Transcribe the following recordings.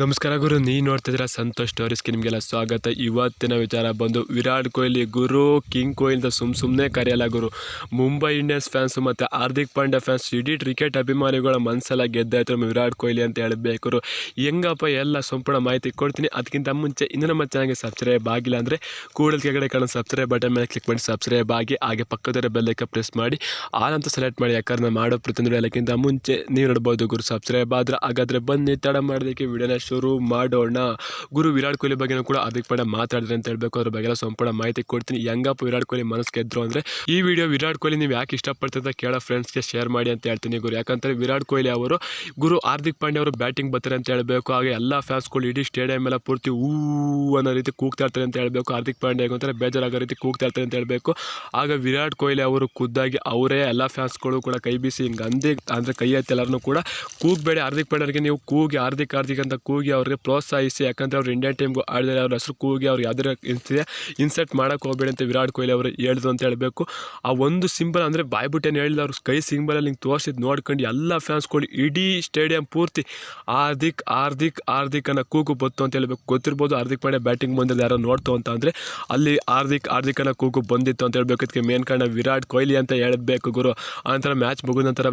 ನಮಸ್ಕಾರ ಗುರು ನೀ ನೋಡ್ತಿದ್ದೀರಾ ಸಂತೋಷ್ ಸ್ಟೋರೀಸ್ಗೆ ನಿಮಗೆಲ್ಲ ಸ್ವಾಗತ. ಇವತ್ತಿನ ವಿಚಾರ ಬಂದು, ವಿರಾಟ್ ಕೊಹ್ಲಿ, ಗುರು, ಕಿಂಗ್ ಕೊಹ್ಲಿ ಅಂತ ಸುಮ್ಮ ಸುಮ್ಮನೆ ಕರೆಯಲ್ಲ ಗುರು. ಮುಂಬೈ ಇಂಡಿಯನ್ಸ್ ಫ್ಯಾನ್ಸು ಮತ್ತು ಹಾರ್ದಿಕ್ ಪಾಂಡ್ಯ ಫ್ಯಾನ್ಸ್ ಇಡೀ ಕ್ರಿಕೆಟ್ ಅಭಿಮಾನಿಗಳ ಮನಸ್ಸೆಲ್ಲ ಗೆದ್ದಾಯ್ತು ವಿರಾಟ್ ಕೊಹ್ಲಿ ಅಂತ ಹೇಳಬೇಕು ಹೆಂಗಪ್ಪ, ಎಲ್ಲ ಸಂಪೂರ್ಣ ಮಾಹಿತಿ ಕೊಡ್ತೀನಿ. ಅದಕ್ಕಿಂತ ಮುಂಚೆ, ಇನ್ನೂ ನಮ್ಮ ಚಾನಲ್ಗೆ ಸಬ್ಸ್ಕ್ರೈಬ್ ಆಗಿಲ್ಲ ಅಂದರೆ ಕೂಡಲ್ ಕೆಳಗಡೆ ಕಾಣೋ ಸಬ್ಸ್ಕ್ರೈಬ್ ಬಟನ್ ಮೇಲೆ ಕ್ಲಿಕ್ ಮಾಡಿ ಸಬ್ಸ್ಕ್ರೈಬ್ ಆಗಿ, ಹಾಗೆ ಪಕ್ಕದ ಬೆಲ್ಲೈಕ ಪ್ರೆಸ್ ಮಾಡಿ ಆಲ್ ಅಂತ ಸೆಲೆಕ್ಟ್ ಮಾಡಿ, ಯಾಕಂದ್ರೆ ಮಾಡೋ ಪ್ರತಿಯೊಂದು ಎಲ್ಲಕ್ಕಿಂತ ಮುಂಚೆ, ನೀವು ನೋಡ್ಬೋದು ಗುರು ಸಬ್ಸ್ಕ್ರೈಬ್ ಆದ್ರೆ ಹಾಗಾದರೆ ಬನ್ನಿ, ತಡ ಮಾಡೋದಕ್ಕೆ ವಿಡಿಯೋನ ಶುರು ಮಾಡೋಣ. ಗುರು ವಿರಾಟ್ ಕೊಹ್ಲಿ ಬಗ್ಗೆನೂ ಕೂಡ ಅದಕ್ಕೆ ಪಡ ಮಾತಾಡಿದ್ರೆ ಅಂತ ಹೇಳ್ಬೇಕು. ಅದ್ರ ಬಗ್ಗೆ ಎಲ್ಲ ಸಂಪೂರ್ಣ ಮಾಹಿತಿ ಕೊಡ್ತೀನಿ. ಹೆಂಗಪ್ಪ ವಿರಾಟ್ ಕೊಹ್ಲಿ ಮನಸ್ಸು ಗೆದ್ರು ಅಂದರೆ ಈ ವಿಡಿಯೋ ವಿರಾಟ್ ಕೊಹ್ಲಿ ನೀವು ಯಾಕೆ ಇಷ್ಟಪಡ್ತೀರ ಕೇಳೋ ಫ್ರೆಂಡ್ಸ್ಗೆ ಶೇರ್ ಮಾಡಿ ಅಂತ ಹೇಳ್ತೀನಿ ಗುರು. ಯಾಕಂದರೆ ವಿರಾಟ್ ಕೊಹ್ಲಿ ಅವರು ಗುರು ಹಾರ್ದಿಕ್ ಪಾಂಡೆ ಅವರು ಬ್ಯಾಟಿಂಗ್ ಬರ್ತಾರೆ ಅಂತ ಹೇಳಬೇಕು. ಹಾಗೆ ಎಲ್ಲ ಫ್ಯಾನ್ಸ್ಗಳು ಇಡೀ ಸ್ಟೇಡಿಯಂ ಎಲ್ಲ ಪೂರ್ತಿ ಹೂ ಅನ್ನೋ ರೀತಿ ಕೂಗ್ತಾ ಇರ್ತಾರೆ ಅಂತ ಹೇಳಬೇಕು. ಹಾರ್ದಿಕ್ ಪಾಂಡ್ಯ ಒಂಥರ ಬೇಜಾರಾಗೋ ರೀತಿ ಕೂಗ್ತಾ ಇರ್ತಾರೆ ಅಂತ ಹೇಳಬೇಕು. ಆಗ ವಿರಾಟ್ ಕೊಹ್ಲಿ ಅವರು ಖುದ್ದಾಗಿ ಅವರೇ ಎಲ್ಲ ಫ್ಯಾನ್ಸ್ಗಳು ಕೂಡ ಕೈ ಬೀಸಿ ಹಿಂಗೆ ಅಂದೇ ಅಂದರೆ ಕೈ ಎತ್ತಿ ಎಲ್ಲರನ್ನೂ ಕೂಡ ಕೂಗಬೇಡಿ. ಹಾರ್ದಿಕ್ ಪಾಂಡ್ಯರಿಗೆ ನೀವು ಕೂಗಿ ಹಾರ್ದಿಕ್ ಹಾರ್ದಿಕ್ ಅಂತ ಕೂಗಿ ಅವ್ರಿಗೆ ಪ್ರೋತ್ಸಾಹಿಸಿ, ಯಾಕಂದರೆ ಅವ್ರು ಇಂಡಿಯನ್ ಟೀಮ್ಗೂ ಆಡಿದರೆ ಅವ್ರ ಹೆಸರು ಕೂಗಿ ಅವ್ರು ಯಾವುದೇ ಇರ್ತಿದೆ ಇನ್ಸರ್ಟ್ ಮಾಡೋಕ್ಕೆ ಹೋಗಬೇಡಿ ಅಂತ ವಿರಾಟ್ ಕೊಹ್ಲಿ ಅವರು ಹೇಳಿದ್ರು ಅಂತ ಹೇಳಬೇಕು. ಆ ಒಂದು ಸಿಂಬಲ್ ಅಂದರೆ ಬಾಯ್ಬಿಟ್ಟೇನು ಹೇಳಿದ ಅವ್ರು ಕೈ ಸಿಂಬಲಲ್ಲಿ ಹಿಂಗೆ ತೋರಿಸಿದ್ದು ನೋಡ್ಕೊಂಡು ಎಲ್ಲ ಫ್ಯಾನ್ಸ್ಗಳು ಇಡೀ ಸ್ಟೇಡಿಯಂ ಪೂರ್ತಿ ಹಾರ್ದಿಕ್ ಹಾರ್ದಿಕ್ ಹಾರ್ದಿಕ್ ಅನ್ನೋ ಕೂಗು ಬತ್ತು ಅಂತ ಹೇಳಬೇಕು. ಗೊತ್ತಿರ್ಬೋದು ಹಾರ್ದಿಕ್ ಪಾಂಡೆ ಬ್ಯಾಟಿಂಗ್ ಬಂದಿದ್ದು ಯಾರೋ ನೋಡ್ತು ಅಂತ ಅಂದರೆ ಅಲ್ಲಿ ಹಾರ್ದಿಕ್ ಹಾರ್ದಿಕ್ ಅನ್ನೋ ಕೂಗು ಬಂದಿತ್ತು ಅಂತ ಹೇಳಬೇಕು. ಅದಕ್ಕೆ ಮೇನ್ ಕಾರಣ ವಿರಾಟ್ ಕೊಹ್ಲಿ ಅಂತ ಹೇಳಬೇಕು ಗುರು. ಆನಂತರ ಮ್ಯಾಚ್ ಮುಗಿದ ನಂತರ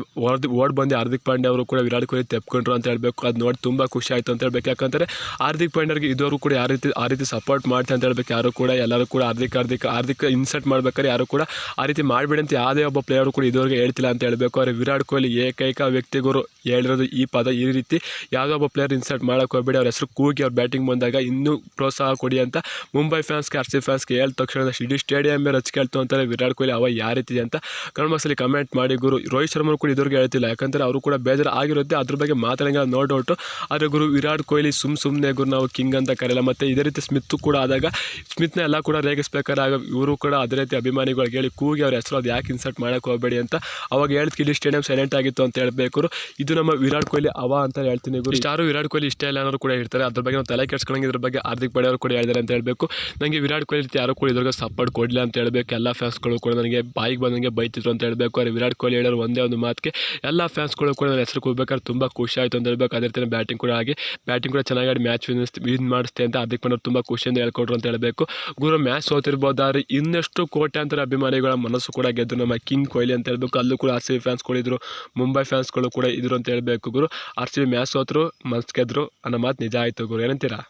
ಓಡ್ ಬಂದು ಹಾರ್ದಿಕ್ ಪಾಂಡೆ ಅವರು ಕೂಡ ವಿರಾಟ್ ಕೊಹ್ಲಿ ತೆಪ್ಕೊಂಡ್ರು ಅಂತ ಹೇಳಬೇಕು. ಅದು ನೋಡಿ ತುಂಬ ಖುಷಿ ಆಯಿತು ಅಂತ ಹೇಳ್ಬೇಕು. ಯಾಕಂದರೆ ಹಾರ್ದಿಕ್ ಪಾಂಡ್ಯರ್ಗೆ ಇದುವರೆಗೂ ಕೂಡ ಯಾವ ರೀತಿ ಆ ರೀತಿ ಸಪೋರ್ಟ್ ಮಾಡ್ತೀನಿ ಅಂತ ಹೇಳ್ಬೇಕು. ಯಾರು ಕೂಡ ಎಲ್ಲರೂ ಕೂಡ ಹಾರ್ದಿಕ್ ಹಾರ್ದಿಕ್ ಹಾರ್ದಿಕ್ ಇನ್ಸರ್ಟ್ ಮಾಡ್ಬೇಕಾದ್ರೆ ಯಾರು ಕೂಡ ಆ ರೀತಿ ಮಾಡಬೇಡಿ ಅಂತ ಯಾವುದೇ ಒಬ್ಬ ಪ್ಲೇಯರು ಕೂಡ ಇದುವರೆಗೆ ಹೇಳ್ತಿಲ್ಲ ಅಂತ ಹೇಳಬೇಕು. ಆದರೆ ವಿರಾಟ್ ಕೊಹ್ಲಿ ಏಕೈಕ ವ್ಯಕ್ತಿಗಳು ಹೇಳಿರೋದು ಈ ಪದ. ಈ ರೀತಿ ಯಾವುದೋ ಒಬ್ಬ ಪ್ಲೇಯರ್ ಇನ್ಸರ್ಟ್ ಮಾಡೋಕೆ ಹೋಗ್ಬೇಡಿ. ಅವ್ರ ಹೆಸರು ಕೂಗಿ ಅವ್ರು ಬ್ಯಾಟಿಂಗ್ ಬಂದಾಗ ಇನ್ನೂ ಪ್ರೋತ್ಸಾಹ ಕೊಡಿ ಅಂತ ಮುಂಬೈ ಫ್ಯಾನ್ಸ್ಗೆ ಆರ್ ಸಿ ಫ್ಯಾನ್ಸ್ಗೆ ಹೇಳಿದ ತಕ್ಷಣ ಇಡೀ ಸ್ಟೇಡಿಯಂ ರಚಿಕೇಳ್ತು ಅಂತಾರೆ ವಿರಾಟ್ ಕೊಹ್ಲಿ ಅವ ಯಾವ ರೀತಿ ಅಂತ ಕಮೆಂಟ್ ಬಾಕ್ಸಲ್ಲಿ ಕಮೆಂಟ್ ಮಾಡಿ ಗುರು. ರೋಹಿತ್ ಶರ್ಮರು ಕೂಡ ಇದುವರೆಗೆ ಹೇಳ್ತಿಲ್ಲ. ಯಾಕಂದರೆ ಅವರು ಕೂಡ ಬೇಜಾರು ಆಗಿರುತ್ತೆ ಅದ್ರ ಬಗ್ಗೆ ಮಾತಾಡಂಗಿಲ್ಲ ನೋ ಡೌಟು ಆದರೆ ಗುರು, ವಿರಾಟ್ ಕೊಹ್ಲಿ ಸುಮ್ಮ ಸುಮ್ಮನೆ ಗುರು ನಾವು ಕಿಂಗ್ ಅಂತ ಕರೆಯಲ್ಲ, ಮತ್ತು ಇದೇ ರೀತಿ ಸ್ಮಿತ್ ಕೂಡ ಆದಾಗ ಸ್ಮಿತ್ನ ಎಲ್ಲ ಕೂಡ ರೇಗಿಸ್ಬೇಕಾದ್ರೆ ಆಗ ಇವರು ಕೂಡ ಅದೇ ರೀತಿ ಅಭಿಮಾನಿಗಳಿಗೆ ಹೇಳಿ ಕೂಗಿ ಅವ್ರ ಹೆಸರು ಅದು ಯಾಕೆ ಇನ್ಸರ್ಟ್ ಮಾಡೋಕೆ ಹೋಗಬೇಡಿ ಅಂತ ಅವಾಗ ಹೇಳಿದ ಇಲ್ಲಿ ಸ್ಟೇಡಿಯಂ ಸೈಲೆಂಟ್ ಆಗಿತ್ತು ಅಂತ ಹೇಳಬೇಕು ಇದು ನಮ್ಮ ವಿರಾಟ್ ಕೊಹ್ಲಿ ಅವ ಅಂತ ಹೇಳ್ತೀನಿ ಗುರು. ಯಾರು ವಿರಾಟ್ ಕೊಹ್ಲಿ ಇಷ್ಟ ಇಲ್ಲ ಅನ್ನೋರು ಕೂಡ ಇರ್ತಾರೆ ಅದ್ರ ಬಗ್ಗೆ ನಾವು ತಲೆ ಕೆಡ್ಸ್ಕೊಳಂಗೆ ಇದ್ರ ಬಗ್ಗೆ ಹಾರ್ದಿಕ್ ಪಡೆಯವರು ಕೂಡ ಹೇಳಿದ್ದಾರೆ ಅಂತ ಹೇಳಬೇಕು. ನನಗೆ ವಿರಾಟ್ ಕೊಹ್ಲಿ ರೀತಿ ಯಾರು ಕೂಡ ಇದ್ರಿಗೆ ಸಪೋರ್ಟ್ ಕೊಡಲಿಲ್ಲ ಅಂತ ಹೇಳಬೇಕು. ಎಲ್ಲ ಫ್ಯಾನ್ಸ್ಗಳು ಕೂಡ ನನಗೆ ಬಾಯಿಗೆ ಬಂದಂಗೆ ಬೈತಿದ್ರು ಅಂತ ಹೇಳಬೇಕು. ಅವ್ರು ವಿರಾಟ್ ಕೊಹ್ಲಿ ಹೇಳೋರು ಒಂದೇ ಒಂದು ಮಾತಿಗೆ ಎಲ್ಲ ಫ್ಯಾನ್ಸ್ಗಳು ಕೂಡ ನನ್ನ ಹೆಸರು ಹೋಗ್ಬೇಕಾದ್ರೆ ತುಂಬ ಖುಷಿ ಆಯಿತು ಅಂತ ಹೇಳ್ಬೇಕು. ಅದೇ ರೀತಿ ಬ್ಯಾಟಿಂಗ್ ಕೂಡ ಆಗಿ ಬ್ಯಾಟಿಂಗ್ ಕೂಡ ಚೆನ್ನಾಗಿ ಆಡಿ ಮ್ಯಾಚ್ ವಿನ್ ವಿನ್ ಮಾಡಿಸ್ತೆ ಅಂತ ಹಾರ್ದಿಕ್ ಪಾಂಡ್ಯ ತುಂಬ ಖುಷಿಯಿಂದ ಹೇಳ್ಕೊಟ್ರು ಅಂತ ಹೇಳಬೇಕು. ಗುರು ಮ್ಯಾಚ್ ಸೋತಿರ್ಬೋದಾದ್ರೆ ಇನ್ನಷ್ಟು ಕೋಟ್ಯಾಂತರ ಅಭಿಮಾನಿಗಳ ಮನಸ್ಸು ಕೂಡ ಗೆದ್ದು ನಮ್ಮ ಕಿಂಗ್ ಕೊಹ್ಲಿ ಅಂತ ಹೇಳಬೇಕು. ಅಲ್ಲೂ ಕೂಡ ಆರ್ ಸಿ ಬಿ ಫ್ಯಾನ್ಸ್ಗಳಿದ್ರು ಮುಂಬೈ ಫ್ಯಾನ್ಸ್ಗಳು ಕೂಡ ಇದ್ರು ಅಂತ ಹೇಳಬೇಕು ಗುರು. ಆರ್ ಸಿ ಬಿ ಮ್ಯಾಚ್ ಸೋತರು ಮನಸ್ಸು ಗೆದ್ರು ಅನ್ನೋ ಮಾತು ನಿಜ ಆಯಿತು ಗುರು. ಏನಂತೀರಾ?